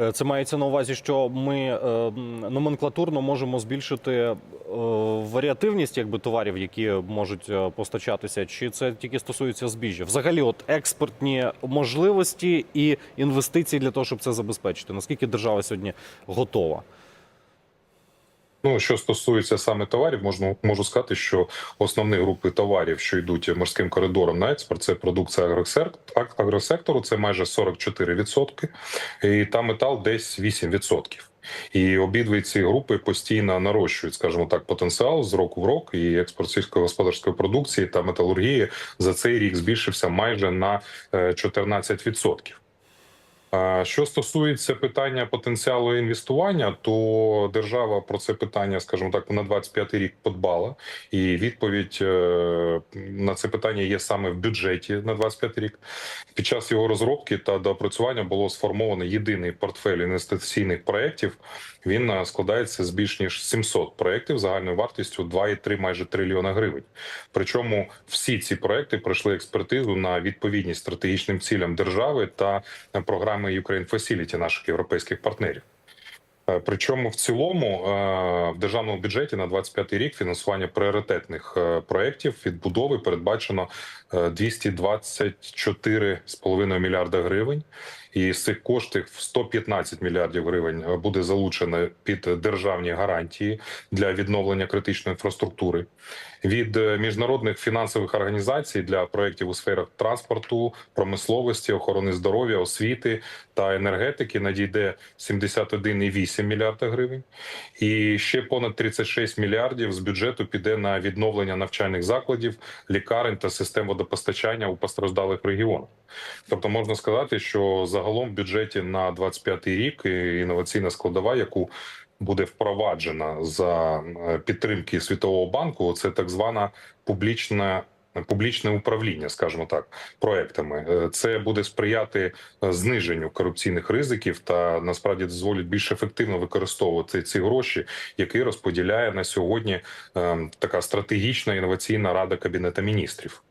Е, Це мається на увазі, що ми е, номенклатурно можемо збільшити е, варіативність якби товарів, які можуть постачатися, чи це тільки стосується збіжжя? Взагалі, от експортні можливості і інвестиції для того, щоб це забезпечити. Наскільки держава сьогодні готова? Ну, що стосується саме товарів, можна можу сказати, що основні групи товарів, що йдуть морським коридором на експорт, це продукція агросектору, це майже 44%, і там метал десь 8%. І обидві ці групи постійно нарощують, скажімо так, потенціал з року в рок. І експорт сільськогосподарської продукції та металургії за цей рік збільшився майже на е, 14%. Що стосується питання потенціалу інвестування, то держава про це питання, скажімо так, на 25 рік подбала, і відповідь е, на це питання є саме в бюджеті на 25 рік. Під час його розробки та доопрацювання було сформовано єдиний портфель інвестиційних проєктів. Він е, складається з більш ніж 700 проєктів загальною вартістю 2,3 майже трильйона гривень. Причому всі ці проекти пройшли експертизу на відповідність стратегічним цілям держави та програми Ukraine Facility наших європейських партнерів. Е, Причому в цілому е, в державному бюджеті на 25 рік фінансування пріоритетних е, проєктів відбудови передбачено е, 224,5 мільярда гривень. І з цих коштів 115 мільярдів гривень е, буде залучено під державні гарантії для відновлення критичної інфраструктури. Від е, міжнародних фінансових організацій для проєктів у сферах транспорту, промисловості, охорони здоров'я, освіти та енергетики надійде 71,8 мільярда гривень. І ще понад 36 мільярдів з бюджету піде на відновлення навчальних закладів, лікарень та систем водопостачання у постраждалих регіонах. Тобто можна сказати, що загалом в бюджеті на 25 рік інноваційна складова, яку буде впроваджена за е, підтримки Світового банку, це так звана публічна. Публічне управління, скажімо так, проектами Е, це буде сприяти е, зниженню корупційних ризиків та насправді дозволить більш ефективно використовувати ці гроші, які розподіляє на сьогодні е, така стратегічна інноваційна рада кабінета міністрів.